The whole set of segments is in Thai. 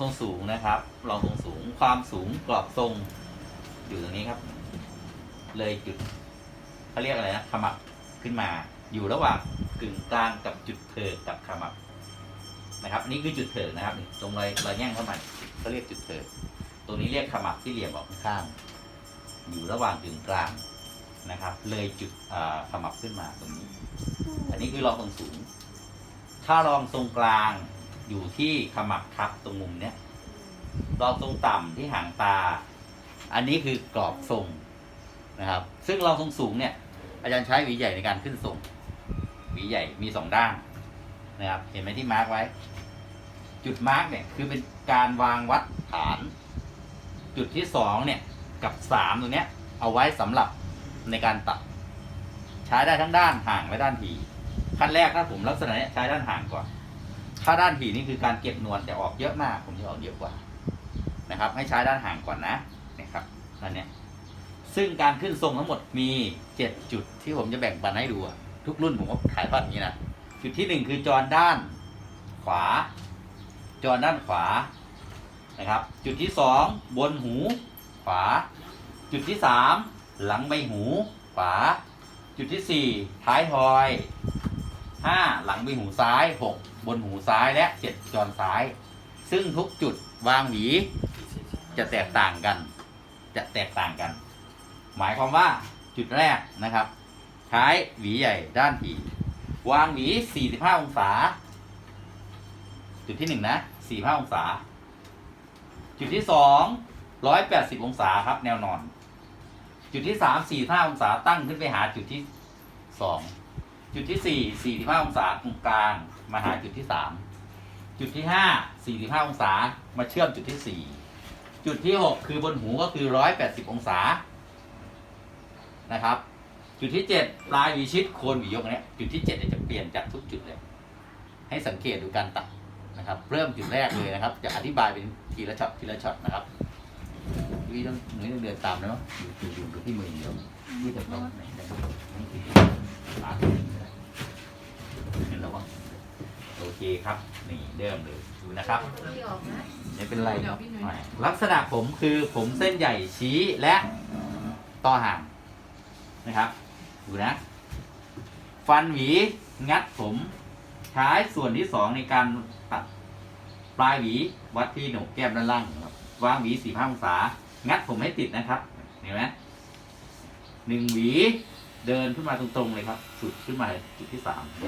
ทรงสูงนะครับรองทรงสูงความสูงกรอบทรงอยู่ตรงนี้ครับ เลยจุดเขาเรียกอะไรนะขมับขึ้นมา อยู่ระหว่างกึ่งกลางกับจุดเถิดกับขมับนะครับอันนี่คือจุดเถิดนะครับตรงรอยรอยแง่งเข้ามาเขาเรียกจุดเถิดตรงนี้เรียกขมับที่เหลี่ยมออกข้างๆอยู่ระหว่างกึ่งกลางนะครับ เลยจุดขมับขึ้นมาตรงนี้ อันนี้คือรองทรงสูง ถ้ารองทรงกลาง อยู่ที่ขมับทับตรงมุมเนี้ยรองทรงต่ำที่หางตา อันนี้คือกรอบทรงนะครับ ซึ่งรองทรงสูงเนี่ย อาจารย์ใช้หวีใหญ่ในการขึ้นทรงหวีใหญ่มีสองด้านนะครับ เห็นไหมที่มาร์กไว้ จุดมาร์กเนี่ยคือเป็นการวางวัดฐาน จุดที่สองเนี่ยกับสามตรงเนี้ย เอาไว้สำหรับในการตัด ใช้ได้ทั้งด้านห่างและด้านถี่ขั้นแรกถ้าผมลักษณะเนี้ยใช้ด้านห่างก่อน ถ้าด้านถี่นี่คือการเก็บนวลแต่ออกเยอะมาก ผมจะออกเยอะกว่านะครับ ให้ใช้ด้านห่างก่อนนะนะครับด้านเนี้ยซึ่งการขึ้นทรงทั้งหมดมีเจ็ดจุดที่ผมจะแบ่งปันให้ดูอะทุกรุ่นผมก็ขายปันอย่างนี้นะจุดที่หนึ่งคือจรด้านขวาจรด้านขวานะครับ จุดที่สองบนหูขวา จุดที่สามหลังใบหูขวา จุดที่สี่ท้ายทอยห้าหลังใบหูซ้ายหกบนหูซ้ายและเจ็ดจรซ้าย ซึ่งทุกจุดวางหวีจะแตกต่างกัน จะแตกต่างกัน หมายความว่าจุดแรกนะครับใช้หวีใหญ่ด้านถี่วางหวี 45 องศา จุดที่หนึ่งนะ 45 องศา จุดที่สอง180 องศาครับ แนวนอน จุดที่สาม45 องศาตั้งขึ้นไปหาจุดที่สอง จุดที่สี่45องศาตรงกลาง มาหาจุดที่สามจุดที่ห้า45องศามาเชื่อมจุดที่สี่จุดที่หกคือบนหูก็คือ180องศานะครับ จุดที่เจ็ดปลายหวีชิดโคนหวียกนเนี้ยจุดที่เจ็ดเนี่ยจะเปลี่ยนจากทุกจุดเลย ให้สังเกตดูการตัดนะครับ เริ่มจุดแรกเลยนะครับ จะอธิบายเป็นทีละช็อตทีละช็อตนะครับวิต้องหนูต้องเดินตามนะอยู่อยู่อยู่ที่มืออย่างเดียววิจะต้องไหนได้นี่คือตามเห็นแล้วว่าโอ เคครับ นี่เริ่มเลยดูนะครับที่ออกนะ ไม่เป็นไรครับไม่ลักษณะผมคือผมเส้นใหญ่ชี้และต่อห่างนะครับ ดูนะ ฟันหวีงัดผมใช้ส่วนที่สองในการตัดปลายหวีวัดที่โหนกแก้มด้านล่างครับวางหวีสี่ห้าองศา งัดผมให้ติดนะครับเห็นไหมหนึ่งหวีเดินขึ้นมาตรงๆเลยครับ สุดขึ้นมาจุดที่สามเ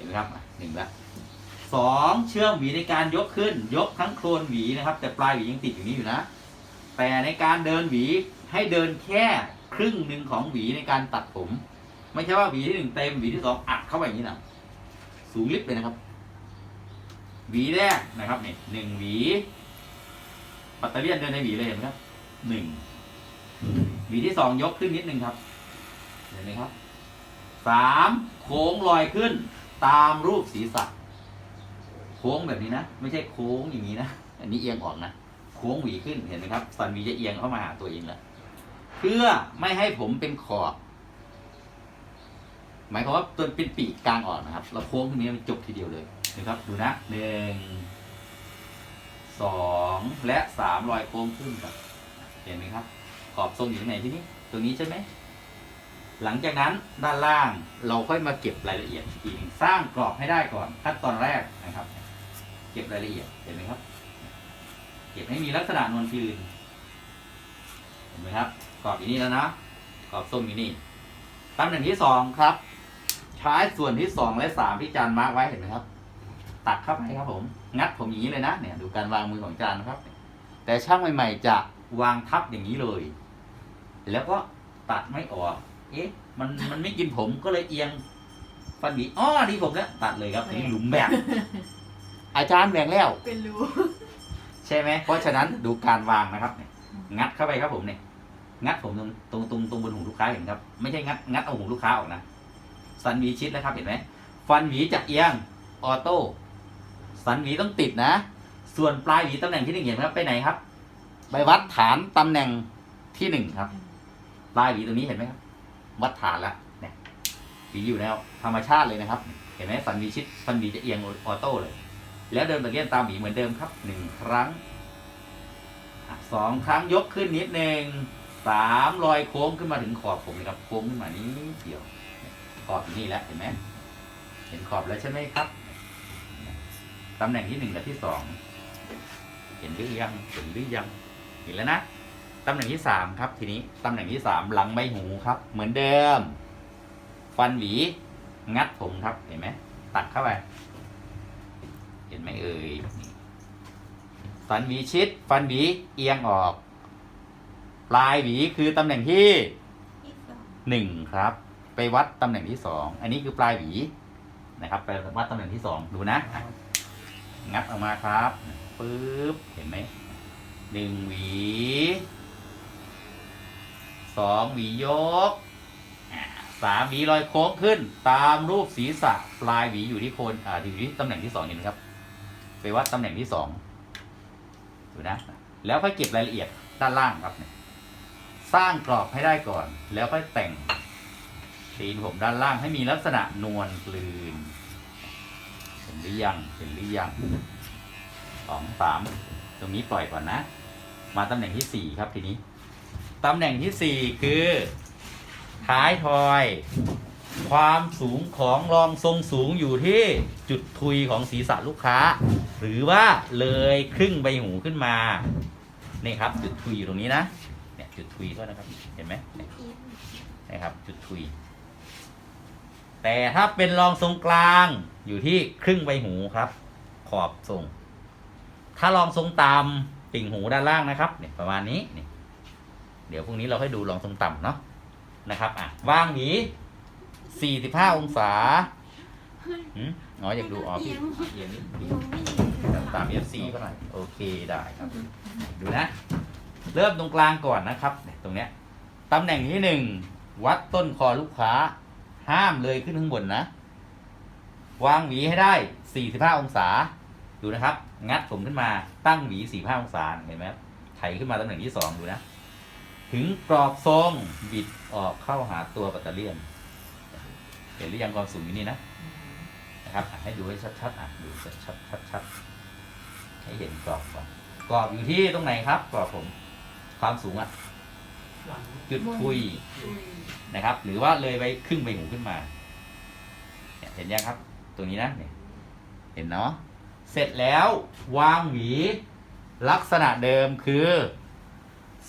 ห็นไหมครับหนึ่งละสองเชื่อมหวีในการยกขึ้น ยกทั้งโคลนหวีนะครับ แต่ปลายหวียังติดอยู่นี่อยู่นะ แต่ในการเดินหวีให้เดินแค่ครึ่งหนึ่งของหวีในการตัดผม ไม่ใช่ว่าหวีที่หนึ่งเต็มหวีที่สองอัดเข้าไปอย่างนี้นะสูงลิบเลยนะครับ หวีแรกนะครับเนี่ยหนึ่งหวีปัตเตอร์เลียนเดินในหวีเลยเห็นไหมครับหนึ่งหวีที่สองยกขึ้นนิดนึงครับเห็นไหมครับสามโค้งลอยขึ้น ตามรูปศีรษะโค้งแบบนี้นะ ไม่ใช่โค้งอย่างนี้นะ อันนี้เอียงออกนะโค้งหวีขึ้นเห็นไหมครับสันหวีจะเอียงเข้ามาหาตัวเองแล้วเพื่อไม่ให้ผมเป็นขอบ หมายความว่าตัวเป็นปีกกลางออกนะครับ เราโค้งตรงนี้มันจบทีเดียวเลยนะครับ ดูนะหนึ่งสองและสามรอยโค้งขึ้นครับเห็นไหมครับ ขอบทรงอยู่ไหนที่นี่ตรงนี้ใช่ไหม หลังจากนั้นด้านล่างเราค่อยมาเก็บรายละเอียดอีกทีหนึ่งสร้างกรอบให้ได้ก่อนขั้นตอนแรกนะครับ เก็บรายละเอียดเห็นไหมครับ เก็บให้มีลักษณะนวลคืนเห็นไหมครับ กรอบอยู่นี่แล้วนะกรอบส้มอยู่นี่ตำแหน่งที่สองครับ ใช้ส่วนที่สองและสามที่จานมาร์กไว้เห็นไหมครับ ตัดเข้าไปครับผม งัดผมอย่างนี้เลยนะเนี่ย ดูการวางมือของจานนะครับ แต่ช่างใหม่ ๆ จะวางทับอย่างนี้เลย แล้วก็ตัดไม่ออก เอ๊ะ มันมันไม่กินผมก็เลยเอียง ฟันบีอ๋อดีผมแล้วตัดเลยครับนี่หลุมแบบอาจารย์แบ่งแล้ว เป็นรูใช่ไหมเพราะฉะนั้นดูการวางนะครับเนี่ยงัดเข้าไปครับผมเนี่ยงัดผมตรงตรงตรงตรงบนหูลูกค้าเห็นครับ ไม่ใช่งัดงัดเอาหูลูกค้าออกนะสันหวีชิดแล้วครับเห็นไหมฟันหวีจะเอียงออโต้สันหวีต้องติดนะ ส่วนปลายหวีตำแหน่งที่หนึ่งเห็นไหมครับไปไหนครับ ไปวัดฐานตำแหน่งที่หนึ่งครับ ปลายหวีตรงนี้เห็นไหมครับ วัดฐานแล้วเนี่ยหวีอยู่แล้วธรรมชาติเลยนะครับ เห็นไหมสันหวีชิดสันหวีจะเอียงออโต้เลย แล้วเดินแบบเลี่ยนตามหวีเหมือนเดิมครับหนึ่งครั้งสองครั้งยกขึ้นนิดนึงสามรอยโค้งขึ้นมาถึงขอบผมนะครับโค้งขึ้นมานิดเดียว ขอบอยู่นี่แล้วเห็นไหมเห็นขอบแล้วใช่ไหมครับตำแหน่งที่หนึ่งกับที่สองเห็นหรือยังเห็นหรือยังเห็นแล้วนะ ตำแหน่งที่สามครับ ทีนี้ตำแหน่งที่สามหลังใบหูครับ เหมือนเดิม ฟันหวีงัดผมครับเห็นไหมตัดเข้าไปเห็นไหมเอ่ยนี่ฟันหวีชิด ฟันหวีเอียงออก ปลายหวีคือตำแหน่งที่ที่สองหนึ่งครับ ไปวัดตำแหน่งที่สองอันนี้คือปลายหวีนะครับ ไปวัดตำแหน่งที่สองดูนะอะงัดออกมาครับปึ๊บเห็นไหมหนึ่งหวี สองหวียกสามหวีลอยโค้งขึ้น ตามรูปศีรษะปลายหวีอยู่ที่โคนอ่าอยู่ที่ตำแหน่งที่สองเห็นไหมครับไปวัดตำแหน่งที่สองดูนะ แล้วค่อยเก็บรายละเอียดด้านล่างครับเนี่ยสร้างกรอบให้ได้ก่อน แล้วค่อยแต่งตีนผมด้านล่างให้มีลักษณะนวลกลืนเห็นหรือยังเห็นหรือยังสองสามตรงนี้ปล่อยก่อนนะ มาตำแหน่งที่สี่ครับทีนี้ ตำแหน่งที่สี่คือ ท้ายทอย ความสูงของรองทรงสูงอยู่ที่จุดทุยของศีรษะลูกค้า หรือว่าเลยครึ่งใบหูขึ้นมา นี่ครับ จุดทุยอยู่ตรงนี้นะเนี่ยจุดทุยก็นะครับ เห็นไหมนะครับ จุดทุย แต่ถ้าเป็นรองทรงกลางอยู่ที่ครึ่งใบหูครับ ขอบทรง ถ้ารองทรงต่ำติ่งหูด้านล่างนะครับเนี่ยประมาณนี้นี่ เดี๋ยวพรุ่งนี้เราให้ดูรองทรงต่ำเนาะนะครับอะวางหวี45องศาหืมอ๋ออยากดูอ๋อพี่เอียงนิดยังไม่เห็นตาม F4 ก็หน่อยโอเคได้ครับ ดูนะ เริ่มตรงกลางก่อนนะครับเนี่ยตรงเนี้ยตำแหน่งที่หนึ่งวัดต้นคอลูกค้า ห้ามเลยขึ้นข้างบนนะ วางหวีให้ได้ 45 องศา ดูนะครับ งัดผมขึ้นมาตั้งหวี 45 องศาเห็นไหมครับไถขึ้นมาตำแหน่งที่สองดูนะ ถึงกรอบทรงบิดออกเข้าหาตัวปัตเตอร์เลียนเห็นหรือยังความสูงอยู่นี่นะนะครับให้ดูให้ชัดๆอะดูชัดๆชัดๆให้เห็นกรอบก่อนกรอบอยู่ที่ตรงไหนครับกรอบผม ความสูงอะจุดคุยนะครับ หรือว่าเลยไปครึ่งใบหูขึ้นมาเห็นยังครับตัวนี้นะเนี่ยเห็นเนาะเสร็จแล้ววางหวีลักษณะเดิมคือ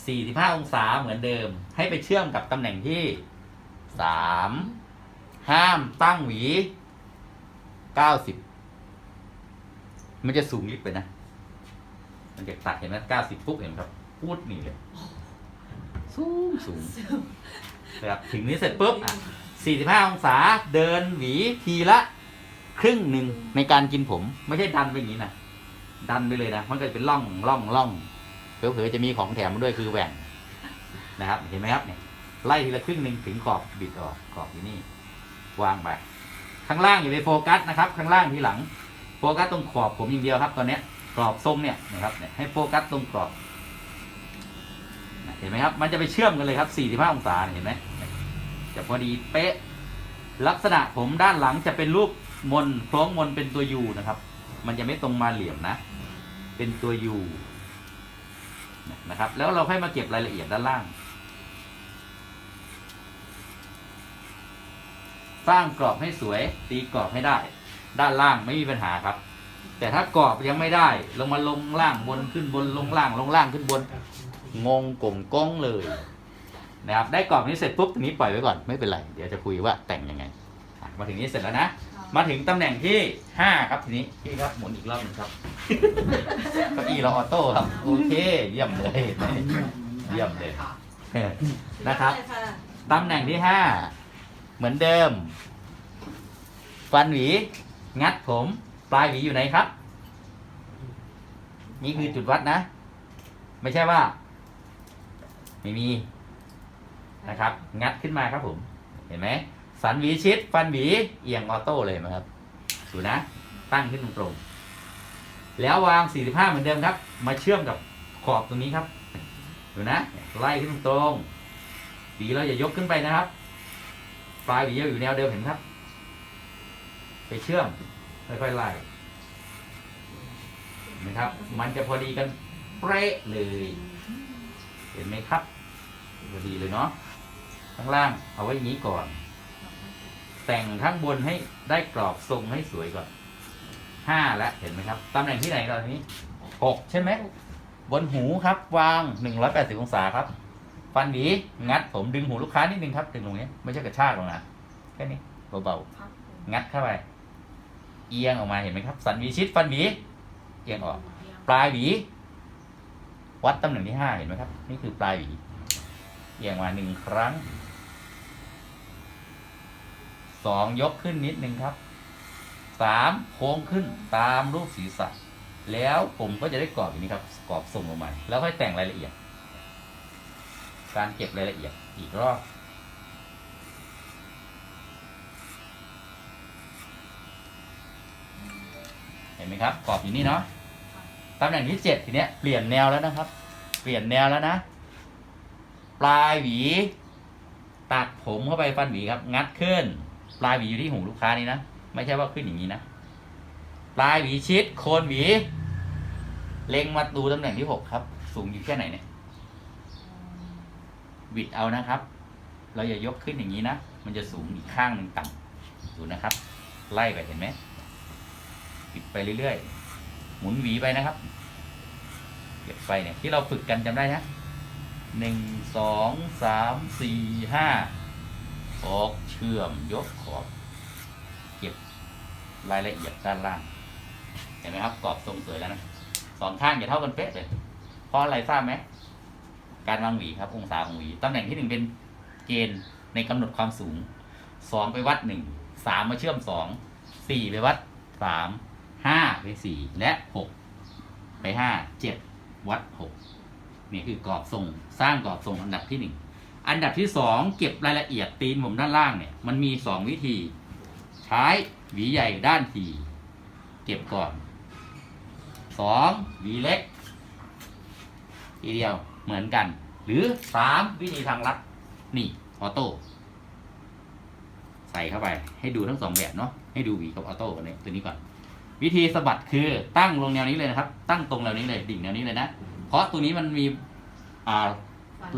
45 องศาเหมือนเดิม ให้ไปเชื่อมกับตำแหน่งที่ 3 ห้ามตั้งหวี 90 มันจะสูงลิบไปนะ มันจะตัดเห็นไหม90 ปุ๊บเห็นไหมครับ พูดนี่เลยสูงสูงนะครับถึงนี้เสร็จปุ๊บอะ45 องศาเดินหวีทีละ ครึ่งหนึ่งในการกินผม ไม่ใช่ดันไปอย่างนี้นะดันไปเลยนะ มันก็จะเป็นร่องร่องร่อง เผลอๆจะมีของแถมมาด้วยคือแหว่งนะครับ เห็นไหมครับเนี่ยไล่ทีละครึ่งหนึ่งถึงขอบบิดออกขอบอยู่นี่วางไปข้างล่างอย่าไปโฟกัสนะครับ ข้างล่างทีหลัง โฟกัสตรงขอบผมอย่างเดียวครับตอนนี้กรอบทรงเนี่ยนะครับเนี่ยให้โฟกัสตรงกรอบเห็นไหมครับ มันจะไปเชื่อมกันเลยครับ 45 องศาเห็นไหมจะพอดีเป๊ะ ลักษณะผมด้านหลังจะเป็นรูปมนโค้งมนเป็นตัวยูนะครับ มันจะไม่ตรงมาเหลี่ยมนะ เป็นตัวยู นะครับ แล้วเราค่อยมาเก็บรายละเอียดด้านล่าง สร้างกรอบให้สวย ตีกรอบให้ได้ ด้านล่างไม่มีปัญหาครับ แต่ถ้ากรอบยังไม่ได้ ลงมาลงล่างบนขึ้นบนลงล่างลงล่างขึ้นบน งงกงก้องเลยนะครับ ได้กรอบนี้เสร็จปุ๊บตรงนี้ปล่อยไว้ก่อนไม่เป็นไร เดี๋ยวจะคุยว่าแต่งยังไงมาถึงนี้เสร็จแล้วนะ มาถึงตำแหน่งที่ห้าครับทีนี้พี่ครับหมุนอีกรอบหนึงครับเก้าอี้เราออโต้ครับโอเค เยี่ยมเลยเห็นไหมเยี่ยมเลยนะครับ ตำแหน่งที่ห้าเหมือนเดิม ฟันหวี งัดผม ปลายหวีอยู่ไหนครับ นี่คือจุดวัดนะ ไม่ใช่ว่า ไม่มีนะครับ งัดขึ้นมาครับผม เห็นไหม สันหวีชิด ฟันหวีเอียงออโต้เลยนะครับดูนะ ตั้งขึ้นตรงๆแล้ววาง 45 เหมือนเดิมครับ มาเชื่อมกับขอบตรงนี้ครับ ดูนะ ไล่ขึ้นตรงหวีเราอย่ายกขึ้นไปนะครับ ปลายหวีเราอยู่แนวเดิมเห็นไหมครับ ไปเชื่อมค่อยๆไล่นะครับ มันจะพอดีกันเป๊ะเลย เห็นไหมครับพอดีเลยเนาะข้างล่างเอาไว้อย่างนี้ก่อน แต่งข้างบนให้ได้กรอบทรงให้สวยก่อนห้าแล้วเห็นไหมครับตำแหน่งที่ไหนตอนนี้หกใช่ไหมบนหูครับ วางหนึ่งร้อยแปดสิบองศาครับ ฟันหวีงัดผมดึงหูลูกค้านิดนึงครับ ดึงตรงนี้ไม่ใช่กระชากหรอกนะแค่นี้เบาๆงัดเข้าไป เอียงออกมาเห็นไหมครับ สันหวีชิดฟันหวีเอียงออก ปลายหวี วัดตำแหน่งที่ห้าเห็นไหมครับ นี่คือปลายหวีเอียงมาหนึ่งครั้ง สองยกขึ้นนิดนึงครับสามโค้งขึ้นตามรูปศีรษะ แล้วผมก็จะได้กรอบอย่างนี้ครับกรอบส่งลงมาแล้วค่อยแต่งรายละเอียด การเก็บรายละเอียดอีกรอบเห็นไหมครับกรอบอยู่นี่เนาะตำแหน่งที่เจ็ดทีเนี้ยเปลี่ยนแนวแล้วนะครับ เปลี่ยนแนวแล้วนะ ปลายหวี ตัดผมเข้าไปฟันหวีครับ งัดขึ้น ปลายหวีอยู่ที่หูลูกค้านี่นะ ไม่ใช่ว่าขึ้นอย่างนี้นะ ปลายหวีชิดโคนหวี เล็งมาดูตำแหน่งที่หกครับ สูงอยู่แค่ไหนเนี่ยบิดเอานะครับ เราอย่ายกขึ้นอย่างนี้นะ มันจะสูงอีกข้างหนึ่งต่ำดูนะครับ ไล่ไปเห็นไหมปิดไปเรื่อยๆ หมุนหวีไปนะครับเก็บไปเนี่ยที่เราฝึกกันจำได้นะหนึ่งสองสามสี่ห้า ออกเชื่อมยกขอบเก็บรายละเอียดด้านล่าง เห็นไหมครับกรอบทรงสวยแล้วนะสองข้างอย่าเท่ากันเป๊ะเลยเพราะอะไรทราบไหมการวางหวีครับ องศาของหวีตำแหน่งที่หนึ่งเป็นเกณฑ์ในกำหนดความสูงสองไปวัดหนึ่งสามมาเชื่อมสองสี่ไปวัดสามห้าไปสี่และหกไปห้าเจ็ดวัดหกนี่คือกรอบทรงสร้างกรอบทรงอันดับที่หนึ่ง อันดับที่สองเก็บรายละเอียดตีนผมด้านล่างเนี่ยมันมีสองวิธี ใช้หวีใหญ่ด้านทีเก็บก่อนสองหวีเล็ก ทีเดียวเหมือนกัน หรือสามวิธีทางลัด นี่ออโต้ใส่เข้าไปให้ดูทั้งสองแบบเนาะให้ดูหวีกับออโต้กันเลยตัวนี้ก่อน วิธีสะบัดคือตั้งลงแนวนี้เลยนะครับ ตั้งตรงแนวนี้เลยดิ่งแนวนี้เลยนะ เพราะตัวนี้มันมีอ่า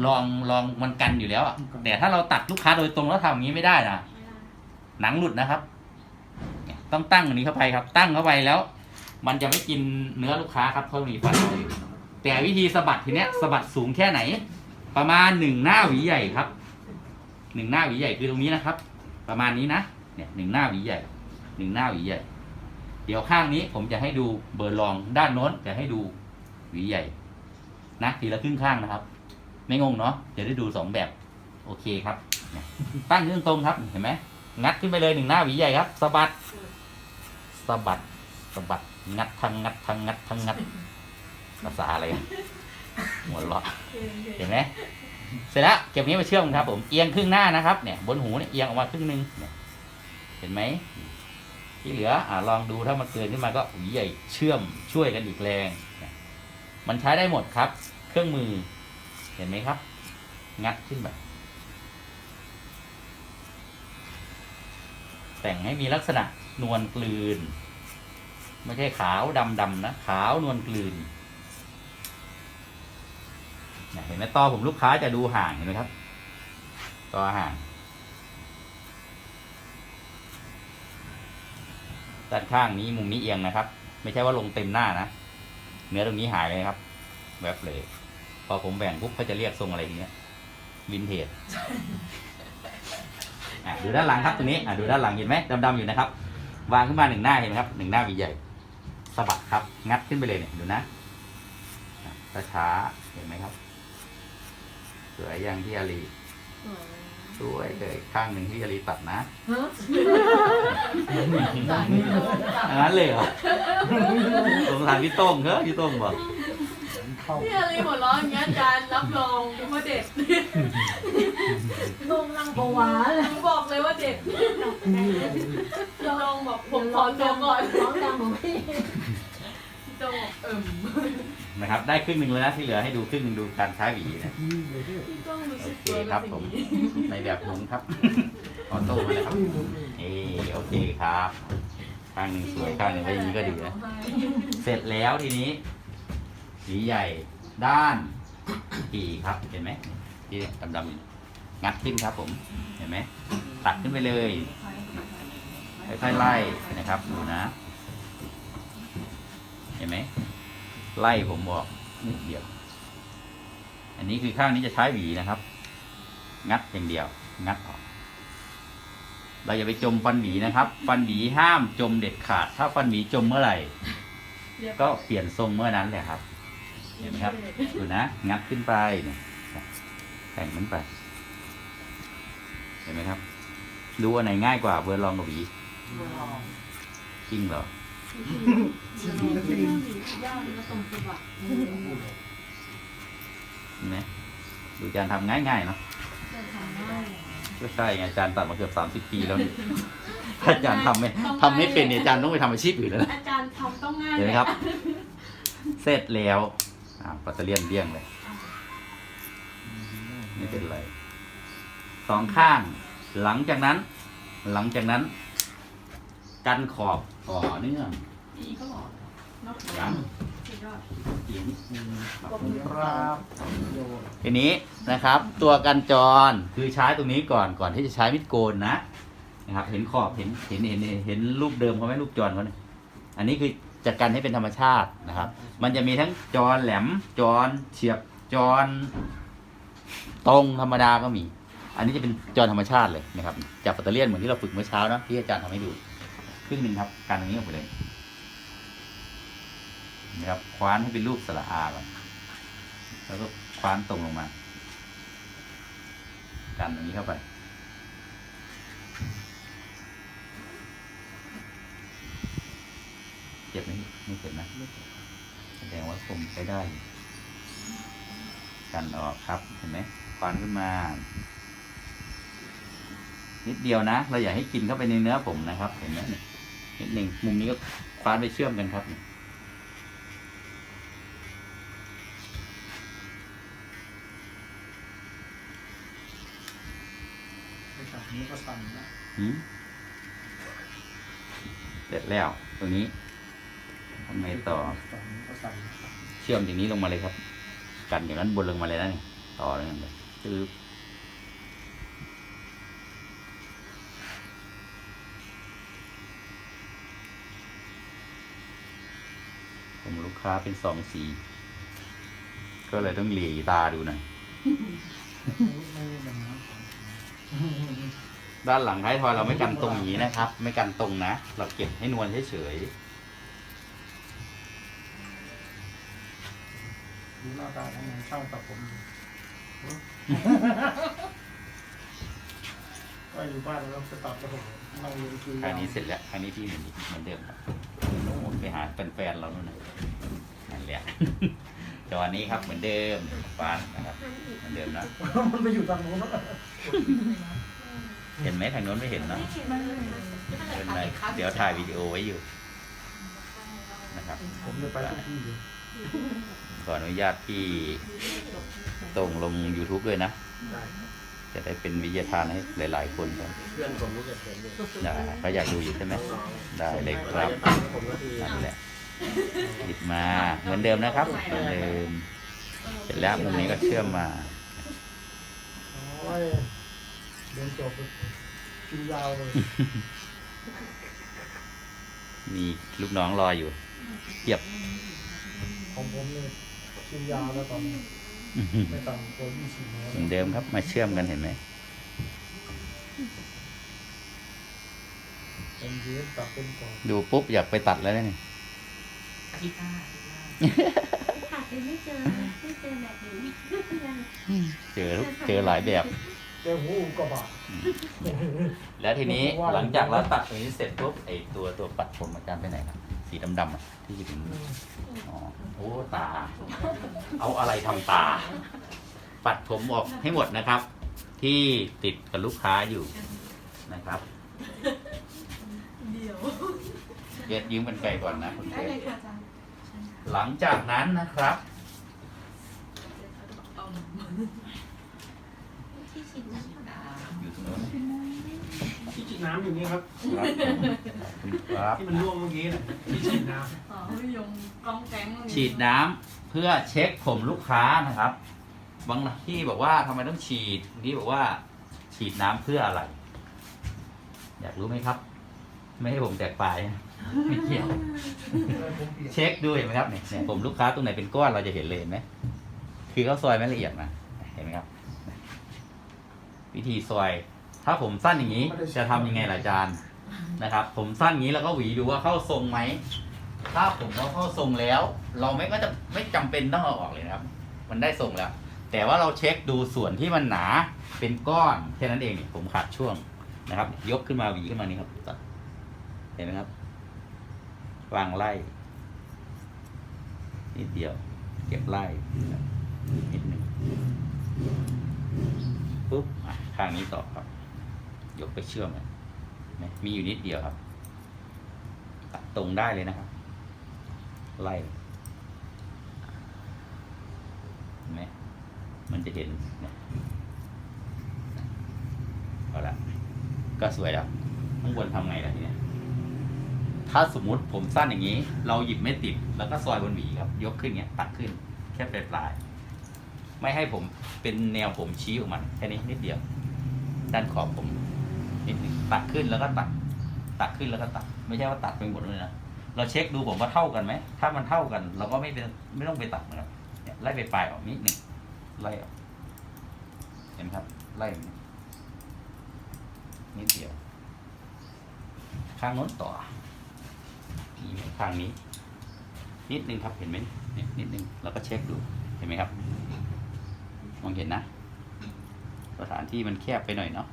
ลองลองมันกันอยู่แล้วอะแต่ถ้าเราตัดลูกค้าโดยตรงแล้วทำอย่างนี้ไม่ได้นะหนังหลุดนะครับเนี่ยต้องตั้งอันนี้เข้าไปครับ ตั้งเข้าไปแล้ว มันจะไม่กินเนื้อลูกค้าครับเพราะมีฟันเราอยู่แต่วิธีสะบัดทีเนี้ยสะบัดสูงแค่ไหน ประมาณหนึ่งหน้าหวีใหญ่ครับหนึ่งหน้าหวีใหญ่คือตรงนี้นะครับ ประมาณนี้นะเนี่ยหนึ่งหน้าหวีใหญ่หนึ่งหน้าหวีใหญ่ เดี๋ยวข้างนี้ผมจะให้ดูเบอร์ลองด้านโน้นจะให้ดูหวีใหญ่นะทีละครึ่งข้างนะครับ ไม่งงเนาะจะได้ดูสองแบบ โอเคครับ ตั้งขึ้นตรงครับ เห็นไหมงัดขึ้นไปเลยหนึ่งหน้าหวีใหญ่ครับสะบัดสะบัดสะบัด งัดทางงัดทางงัดทางงัดภาษาอะไรกันหัวเราะเห็นไหมเสร็จแล้วเก็บนี้มาเชื่อมครับ ผมเอียงครึ่งหน้านะครับเนี่ย บนหูเนี่ยเอียงออกมาครึ่งหนึงเนี่ยเห็นไหมที่เหลืออ่าลองดูถ้ามันเกินขึ้นมาก็หวีใหญ่เชื่อมช่วยกันอีกแรงเนี่ยมันใช้ได้หมดครับ เครื่องมือ เห็นไหมครับ งัดขึ้นแบบแต่งให้มีลักษณะนวลกลืน ไม่ใช่ขาวดำดำนะ ขาวนวลกลืนเห็นไหมต่อผมลูกค้าจะดูห่างเห็นไหมครับ ต่อห่างด้านข้างนี้มุมนี้เอียงนะครับ ไม่ใช่ว่าลงเต็มหน้านะ เนื้อตรงนี้หายเลยครับแวบเลย อผมแบ่งปุ๊บเขาจะเรียกทรงอะไรอย่างเงี้ยวินเทจอะดูด้านหลังครับตรงนี้อะดูด้านหลังเห็นไหมดำๆอยู่นะครับ วางขึ้นมาหนึ่งหน้าเห็นไหมครับหนึ่งหน้าวีใหญ่สะบัดครับ งัดขึ้นไปเลยเนี่ยดูนะช้าช้าๆเห็นไหมครับ สวยอย่างที่อาลีสวยเลยข้างหนึ่งที่อาลีตัดนะอันนั้นเลยเหรอสงสารพี่โต้งเหรอพี่โต้งบอก พี่อาลีหัวเราะอย่างเงี้ยอาจารย์รับรองว่าเด็ดลงลังปวาเลยผมบอกเลยว่าเด็ดลองบอกผมขอตัวก่อนร้องดังของพี่พี่โจบอกเอิ่มนะครับ ได้ครึ่งหนึ่งแล้วนะที่เหลือให้ดูครึ่งหนึ่งดูการใช้หวีนะพี่โจรู้โอสึกเคตัวครับกับผมสิ่งนี้ในแบบหมุนครับออโต้มาเลยครับเออโอเคครับ ข้างหนึ่งสวยข้างหนึ่งไว้อย่างนี้ก็ดีนะ เสร็จแล้วทีนี้ หวีใหญ่ด้านกี่ครับเห็นไหมที่ดำๆอยู่งัดขึ้นครับผมเห็นไหมตัดขึ้นไปเลยค่อยๆไล่นะครับดูนะ เห็นไหมไล่ผมบอกนิดเดียว อันนี้คือข้างนี้จะใช้หวีนะครับ งัดอย่างเดียว งัดออก เราอย่าไปจมฟันหวีนะครับ ฟันหวีห้ามจมเด็ดขาด ถ้าฟันหวีจมเมื่อไหร่ ก็เปลี่ยนทรงเมื่อนั้นแหละครับ เห็นไหมครับ ดูนะ งัดขึ้นไปเนี่ยแต่งมันไป เห็นไหมครับ ดูอันไหนง่ายกว่าเบอร์ลองกับหวีจริงเหรอย่างก็ตรงตัวเห็นไหมดูอาจารย์ทำง่ายๆเนาะจะทำง่ายก็ใช่ไงอาจารย์ตัดมาเกือบสามสิบปีแล้วนี่ถ้าอาจารย์ทำไม่ทำไม่เป็นเนี่ยอาจารย์ต้องไปทำอาชีพอื่นแล้วนะอาจารย์ทำต้องง่ายเห็นไหมครับ เสร็จแล้ว อ่าปัตเตอร์เลียนเลี่ยงเลยไม่เป็นไรสองข้าง หลังจากนั้น หลังจากนั้น กันขอบต่อเนื่องอีก็หล่อเนาะยังสุดยอดอีกนิดนึงขอบคุณครับทีนี้นะครับ ตัวกันจรคือใช้ตรงนี้ก่อนก่อนที่จะใช้มิดโกนนะนะครับ เห็นขอบเห็นเห็นเห็นเห็นเห็นรูปเดิมเขาไหมรูปจรเขาเนี่ยอันนี้คือ จะกันให้เป็นธรรมชาตินะครับ มันจะมีทั้งจรแหลมจรเฉียบจรตรงธรรมดาก็มี อันนี้จะเป็นจรธรรมชาติเลยนะครับ จากปัตเตอร์เลียนเหมือนที่เราฝึกเมื่อเช้านะที่อาจารย์ทำให้ดูครึ่งหนึ่งครับกันตรงนี้ออกไปเลยนะครับคว้านให้เป็นรูปสระอาก่อนแล้วก็คว้านตรงลงมา กันตรงนี้เข้าไป เจ็บไหมไม่เจ็บนะแสดงว่าคมใช้ได้อยู่กันออกครับเห็นไหมคว้านขึ้นมา นิดเดียวนะ เราอย่าให้กินเข้าไปในเนื้อผมนะครับ เห็นไหมนี่นิดหนึ่งมุมนี้ก็คว้านไปเชื่อมกันครับนี่จากนี้ก็สั่นนะหืมเสร็จแล้ว ตรงนี้ทำไงต่อ เชื่อมอย่างนี้ลงมาเลยครับ กันอย่างนั้นบนลงมาเลยนะนี่ต่อเลยนั่นเลยคือผมลูกค้าเป็นสองสี ก็เลยต้องเหลีตาดูหน่อยด้านหลังท้ายทอยเราไม่กันตรงอย่างนี้นะครับ ไม่กันตรงนะ เราเก็บให้นวลเฉย ดูหน้าตาทำไมช่างตัดผมอยู่ก็อยู่บ้านแล้วจะตัดกระผมนั่งเรียนคือๆคราวนี้เสร็จแล้วคราวนี้ที่เหมือนเหมือนเดิมครับโน่นไปหาแฟนๆเราโน่นนะนั่นแหละจอนี้ครับเหมือนเดิมฟ้านนะครับ เหมือนเดิมนะมันไปอยู่ทางโน้นแล้วเห็นไหมทางโน้นไม่เห็นเนอะไม่เป็นไรเดี๋ยวถ่ายวิดีโอไว้อยู่นะครับ ผมจะไปทุกที่เลย ขออนุญาตที่ตรงลง YouTube ด้วยนะได้จะได้เป็นวิทยาทานให้หลาย ๆ คนครับเพื่อนผมรู้จักเห็นอยู่ได้เขาอยากดูอยู่ใช่ไหมได้เลยคเรารับจะตัดให้ผมก็คือนั่นแหละหยิบมาเหมือนเดิมนะครับ เหมือนเดิม เสร็จแล้วมุมนี้ก็เชื่อมมาโอ้ยเรียนจบกินยาวเลยมีลูกน้องรออยู่เทียบของผมเนี่ย กินยาวแล้วตอนนี้ไม่ต่ำกว่ายี่สิบเหมือนเดิมครับมาเชื่อมกันเห็นไหมเป็นเยอะตัดเป็นก่อนดูปุ๊บอยากไปตัดแล้วเนี่ยอาทิตย์หน้าหาเองไม่เจอไม่เจอแบบนี้เจอทุกเจอหลายแบบเจอหูกระบะแล้วทีนี้หลังจากเราตัดตรงนี้เสร็จปุ๊บไอตัวตัวปัดผมอาจารย์ไปไหนครับ สีดำๆอะที่อยู่ตรงนี้อ๋อโอ้ตา เอาอะไรทำตา ปัดผมออกให้หมดนะครับ ที่ติดกับลูกค้าอยู่นะครับเดียวเก็ดยืมกันไกลก่อนนะคุณได้เกเลยดค่ะอาจารย์หลังจากนั้นนะครับ นั่นค่ะอยู่ตรงโน้นที่จริงน้ำอยู่นี่ครับ ครับที่มันร่วงเมื่อกี้น่ะที่ฉีดน้อ๋อพี่ยงกล้องแก๊งฉีดน้ำเพื่อเช็คผมลูกค้านะครับ บางที่บอกว่าทำไมต้องฉีดบางที่บอกว่า ฉีดน้ำเพื่ออะไร อยากรู้ไหมครับ ไม่ให้ผมแตกปลายนะไม่เกี่ยวำผมเปลี่ยนเช็คดูเห็นไหมครับเนี่ยเนี่ยผมลูกค้าตรงไหนเป็นก้อนเราจะเห็นเลยเห็นไหมคือเขาซอยไม่ละเอียดมาเห็นไหมครับ วิธีซอย ถ้าผมสั้นอย่างนี้จะทำยังไงล่ะอาจารย์นะครับ ผมสั้นอย่างนี้แล้วก็หวีดูว่าเข้าทรงไหมถ้าผมว่าเข้าทรงแล้ว เราไม่ก็จะไม่จำเป็นต้องเอาออกเลยนะครับ มันได้ทรงแล้ว แต่ว่าเราเช็คดูส่วนที่มันหนาเป็นก้อนแค่นั้นเองเนี่ยผมขาดช่วงนะครับ ยกขึ้นมาหวีขึ้นมานี่ครับเห็นไหมครับวางไล่นิดเดียว เก็บไล่นิดหนึ่งปุ๊บอะข้างนี้ต่อครับ ยกไปเชื่อมนไหมมีอยู่นิดเดียวครับ ตัดตรงได้เลยนะครับ ไล่ไหมมันจะเห็นเอาละก็สวยแล้วข้างบนทำไงล่ะทีเนี้ยถ้าสมมติผมสั้นอย่างนี้ เราหยิบไม่ติด แล้วก็ซอยบนหวีครับ ยกขึ้นเงี้ย ตัดขึ้น แค่ปลายปลาย ไม่ให้ผมเป็นแนวผมชี้ของมันแค่นี้นิดเดียว ด้านขอบผม นิดนึงตัดขึ้นแล้วก็ตัด ตัดขึ้นแล้วก็ตัด ไม่ใช่ว่าตัดไปหมดเลยนะเราเช็คดูผมว่าเท่ากันไหมถ้ามันเท่ากัน เราก็ไม่เป็นไม่ต้องไปตัดนะครับเนี่ยไล่ไปปลายออกนิดหนึ่งไล่ออกเห็นไหมครับไล่อย่างนี้นิดเดียวข้างโน้นต่อมีไหมทางนี้ นิดนึงครับเห็นไหมเนี่ยนิดนึงแล้วก็เช็คดูเห็นไหมครับมองเห็นนะสถานที่มันแคบไปหน่อยเนาะ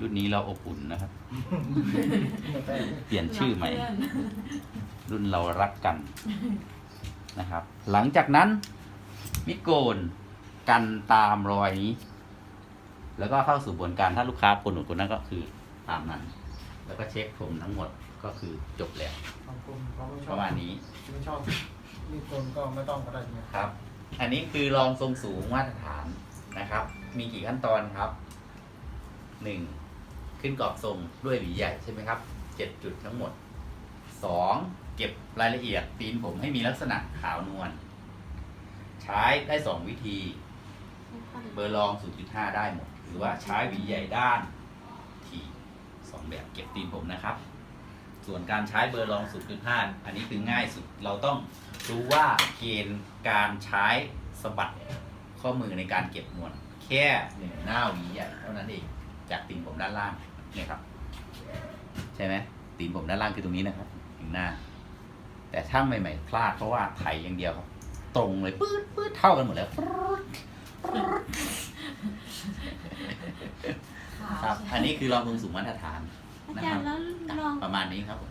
รุ่นนี้เราอบอุ่นนะครับ เปลี่ยนชื่อใหม่ รุ่นเรารักกันนะครับ หลังจากนั้นมิดโกนกันตามรอยนี้ แล้วก็เข้าสู่กระบวนการถ้าลูกค้าคนหนุนคนนั้นก็คือตามนั้น แล้วก็เช็คผมทั้งหมดก็คือจบแล้วบางคนเขาไม่ชปอบระมาณนี้ไม่ชอบมีคนก็ไม่ต้องก็ได้เนี่ยครับ อันนี้คือรองทรงสูงมาตรฐานนะครับ มีกี่ขั้นตอนครับหนึ่ง ขึ้นกรอบทรงด้วยหวีใหญ่ใช่ไหมครับเจ็ดจุดทั้งหมดสองเก็บรายละเอียดตีนผมให้มีลักษณะขาวนวลใช้ได้สองวิธี เบอร์รอง 0.5 ได้หมด หรือว่าใช้หวีใหญ่ด้านทีสองแบบเก็บตีนผมนะครับ ส่วนการใช้เบอร์รอง 0.5 อันนี้คือง่ายสุดเราต้องรู้ว่าเกณฑ์การใช้สะบัดข้อมือในการเก็บนวลแค่หนึ่งหน้าหวีใหญ่เท่านั้นเองจากตีนผมด้านล่าง เนี่ยครับ ใช่ไหมตีนผมด้านล่างคือตรงนี้นะครับถึงหน้า แต่ช่างใหม่ๆพลาดเพราะว่าไถอย่างเดียวครับ ตรงเลยปื๊ดปื๊ดเท่ากันหมดแล้วครับ อันนี้คือรองทรงสูงมาตรฐานอานะจาครรับย์แล้วลอง ประมาณนี้ครับผม